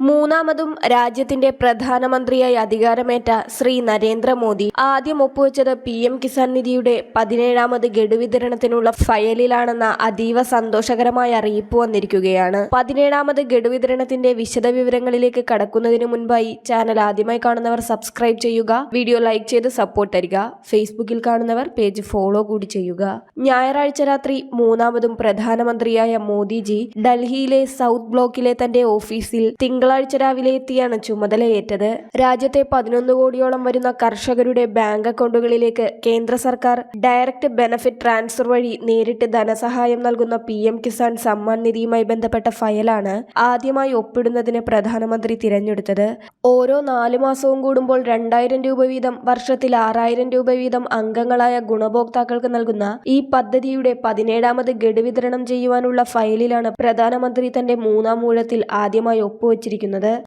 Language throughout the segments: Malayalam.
മൂന്നാമതും രാജ്യത്തിന്റെ പ്രധാനമന്ത്രിയായി അധികാരമേറ്റ ശ്രീ നരേന്ദ്രമോദി ആദ്യം ഒപ്പുവെച്ചത് പി എം കിസാൻ നിധിയുടെ പതിനേഴാമത് ഗഡു വിതരണത്തിനുള്ള ഫയലിലാണെന്ന അതീവ സന്തോഷകരമായ അറിയിപ്പ് വന്നിരിക്കുകയാണ്. പതിനേഴാമത് ഗഡു വിതരണത്തിന്റെ വിശദവിവരങ്ങളിലേക്ക് കടക്കുന്നതിന് മുൻപായി ചാനൽ ആദ്യമായി കാണുന്നവർ സബ്സ്ക്രൈബ് ചെയ്യുക വീഡിയോ ലൈക്ക് ചെയ്ത് സപ്പോർട്ട് തരിക ഫേസ്ബുക്കിൽ കാണുന്നവർ പേജ് ഫോളോ കൂടി ചെയ്യുക. ഞായറാഴ്ച രാത്രി മൂന്നാമതും പ്രധാനമന്ത്രിയായ മോദിജി ഡൽഹിയിലെ സൗത്ത് ബ്ലോക്കിലെ തന്റെ ഓഫീസിൽ തിങ്കളാഴ്ച രാവിലെ എത്തിയാണ് ചുമതലയേറ്റത്. രാജ്യത്തെ പതിനൊന്ന് കോടിയോളം വരുന്ന കർഷകരുടെ ബാങ്ക് അക്കൗണ്ടുകളിലേക്ക് കേന്ദ്ര സർക്കാർ ഡയറക്റ്റ് ബെനഫിറ്റ് ട്രാൻസ്ഫർ വഴി നേരിട്ട് ധനസഹായം നൽകുന്ന പി എം കിസാൻ സമ്മാൻ നിധിയുമായി ബന്ധപ്പെട്ട ഫയലാണ് ആദ്യമായി ഒപ്പിടുന്നതിന് പ്രധാനമന്ത്രി തിരഞ്ഞെടുത്തത്. ഓരോ നാലു മാസവും കൂടുമ്പോൾ രണ്ടായിരം രൂപ വീതം വർഷത്തിൽ ആറായിരം രൂപ വീതം അംഗങ്ങളായ ഗുണഭോക്താക്കൾക്ക് നൽകുന്ന ഈ പദ്ധതിയുടെ പതിനേഴാമത് ഗഡു വിതരണം ചെയ്യുവാനുള്ള ഫയലിലാണ് പ്രധാനമന്ത്രി തന്റെ മൂന്നാം ഊഴത്തിൽ ആദ്യമായി ഒപ്പുവച്ചിരിക്കുന്നത്.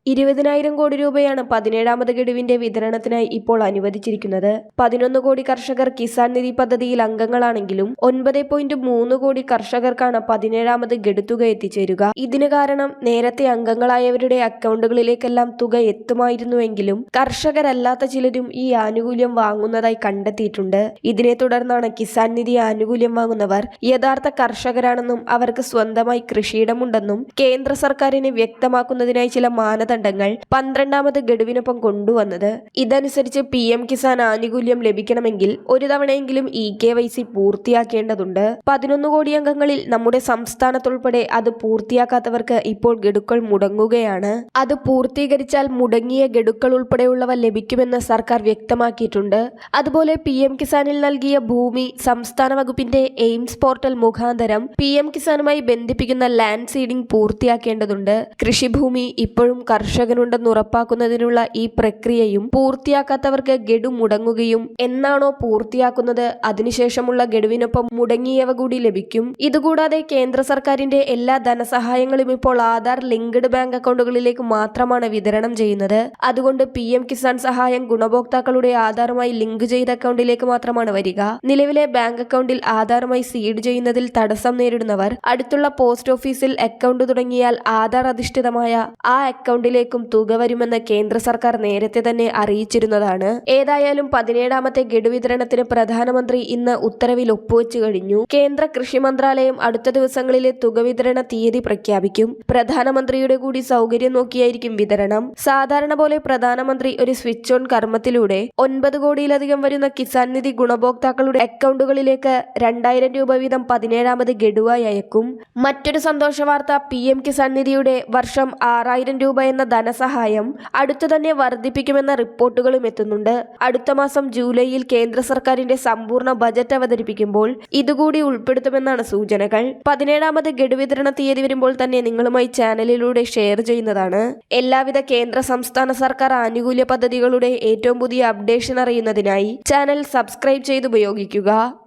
ഇരുപതിനായിരം കോടി രൂപയാണ് പതിനേഴാമത് ഗഡുവിന്റെ വിതരണത്തിനായി ഇപ്പോൾ അനുവദിച്ചിരിക്കുന്നത്. പതിനൊന്ന് കോടി കർഷകർ കിസാൻ നിധി പദ്ധതിയിൽ അംഗങ്ങളാണെങ്കിലും ഒൻപത് പോയിന്റ് മൂന്ന് കോടി കർഷകർക്കാണ് പതിനേഴാമത് ഗഡു തുക എത്തിച്ചേരുക. ഇതിന് കാരണം നേരത്തെ അംഗങ്ങളായവരുടെ അക്കൗണ്ടുകളിലേക്കെല്ലാം തുക എത്തുമായിരുന്നുവെങ്കിലും കർഷകരല്ലാത്ത ചിലരും ഈ ആനുകൂല്യം വാങ്ങുന്നതായി കണ്ടെത്തിയിട്ടുണ്ട്. ഇതിനെ തുടർന്നാണ് കിസാൻ നിധി ആനുകൂല്യം വാങ്ങുന്നവർ യഥാർത്ഥ കർഷകരാണെന്നും അവർക്ക് സ്വന്തമായി കൃഷിയിടമുണ്ടെന്നും കേന്ദ്ര സർക്കാരിന് വ്യക്തമാക്കുന്നതിനായി മാനദണ്ഡങ്ങൾ പന്ത്രണ്ടാമത് ഗഡുവിനൊപ്പം കൊണ്ടുവന്നത്. ഇതനുസരിച്ച് പി എം കിസാൻ ആനുകൂല്യം ലഭിക്കണമെങ്കിൽ ഒരു തവണയെങ്കിലും ഇ കെ വൈ സി പൂർത്തിയാക്കേണ്ടതുണ്ട്. പതിനൊന്ന് കോടി അംഗങ്ങളിൽ നമ്മുടെ സംസ്ഥാനത്തുൾപ്പെടെ അത് പൂർത്തിയാക്കാത്തവർക്ക് ഇപ്പോൾ ഗഡുക്കൾ മുടങ്ങുകയാണ്. അത് പൂർത്തീകരിച്ചാൽ മുടങ്ങിയ ഗഡുക്കൾ ഉൾപ്പെടെയുള്ളവ ലഭിക്കുമെന്ന് സർക്കാർ വ്യക്തമാക്കിയിട്ടുണ്ട്. അതുപോലെ പി എം കിസാനിൽ നൽകിയ ഭൂമി സംസ്ഥാന വകുപ്പിന്റെ എയിംസ് പോർട്ടൽ മുഖാന്തരം പി എം കിസാനുമായി ബന്ധിപ്പിക്കുന്ന ലാൻഡ് സീഡിംഗ് പൂർത്തിയാക്കേണ്ടതുണ്ട്. കൃഷിഭൂമി ഇപ്പോഴും കർഷകനുണ്ടെന്ന് ഉറപ്പാക്കുന്നതിനുള്ള ഈ പ്രക്രിയയും പൂർത്തിയാക്കാത്തവർക്ക് ഗഡു മുടങ്ങുകയും എന്നാണോ പൂർത്തിയാക്കുന്നത്? അതിനുശേഷമുള്ള ഗഡുവിനൊപ്പം മുടങ്ങിയവ കൂടി ലഭിക്കും. ഇതുകൂടാതെ കേന്ദ്ര സർക്കാരിന്റെ എല്ലാ ധനസഹായങ്ങളും ഇപ്പോൾ ആധാർ ലിങ്ക്ഡ് ബാങ്ക് അക്കൗണ്ടുകളിലേക്ക് മാത്രമാണ് വിതരണം ചെയ്യുന്നത്. അതുകൊണ്ട് പി എം കിസാൻ സഹായം ഗുണഭോക്താക്കളുടെ ആധാറുമായി ലിങ്ക് ചെയ്ത അക്കൗണ്ടിലേക്ക് മാത്രമാണ് വരിക. നിലവിലെ ബാങ്ക് അക്കൗണ്ടിൽ ആധാറുമായി സീഡ് ചെയ്യുന്നതിൽ തടസ്സം നേരിടുന്നവർ അടുത്തുള്ള പോസ്റ്റ് ഓഫീസിൽ അക്കൗണ്ട് തുടങ്ങിയാൽ ആധാർ അധിഷ്ഠിതമായ ആ അക്കൗണ്ടിലേക്കും തുക വരുമെന്ന് കേന്ദ്ര സർക്കാർ നേരത്തെ തന്നെ അറിയിച്ചിരുന്നതാണ്. ഏതായാലും പതിനേഴാമത്തെ ഗഡു വിതരണത്തിന് പ്രധാനമന്ത്രി ഇന്ന് ഉത്തരവിൽ ഒപ്പുവെച്ചു കഴിഞ്ഞു. കേന്ദ്ര കൃഷി മന്ത്രാലയം അടുത്ത ദിവസങ്ങളിലെ തുക വിതരണ തീയതി പ്രഖ്യാപിക്കും. പ്രധാനമന്ത്രിയുടെ കൂടി സൗകര്യം നോക്കിയായിരിക്കും വിതരണം. സാധാരണ പോലെ പ്രധാനമന്ത്രി ഒരു സ്വിച്ച് ഓൺ കർമ്മത്തിലൂടെ ഒൻപത് കോടിയിലധികം വരുന്ന കിസാൻ നിധി ഗുണഭോക്താക്കളുടെ അക്കൗണ്ടുകളിലേക്ക് രണ്ടായിരം രൂപ വീതം പതിനേഴാമത് ഗഡുവായി അയക്കും. മറ്റൊരു സന്തോഷ വാർത്ത പി എം കിസാൻ നിധിയുടെ വർഷം ആറായിരം രൂപ എന്ന ധനസഹായം അടുത്തു തന്നെ വർദ്ധിപ്പിക്കുമെന്ന റിപ്പോർട്ടുകളും എത്തുന്നുണ്ട്. അടുത്ത മാസം ജൂലൈയിൽ കേന്ദ്ര സർക്കാരിന്റെ സമ്പൂർണ ബജറ്റ് അവതരിപ്പിക്കുമ്പോൾ ഇതുകൂടി ഉൾപ്പെടുത്തുമെന്നാണ് സൂചനകൾ. പതിനേഴാമത് ഗഡു വിതരണ തീയതി വരുമ്പോൾ തന്നെ നിങ്ങളുമായി ചാനലിലൂടെ ഷെയർ ചെയ്യുന്നതാണ്. എല്ലാവിധ കേന്ദ്ര സംസ്ഥാന സർക്കാർ ആനുകൂല്യ പദ്ധതികളുടെ ഏറ്റവും പുതിയ അപ്ഡേഷൻ അറിയുന്നതിനായി ചാനൽ സബ്സ്ക്രൈബ് ചെയ്ത് ഉപയോഗിക്കുക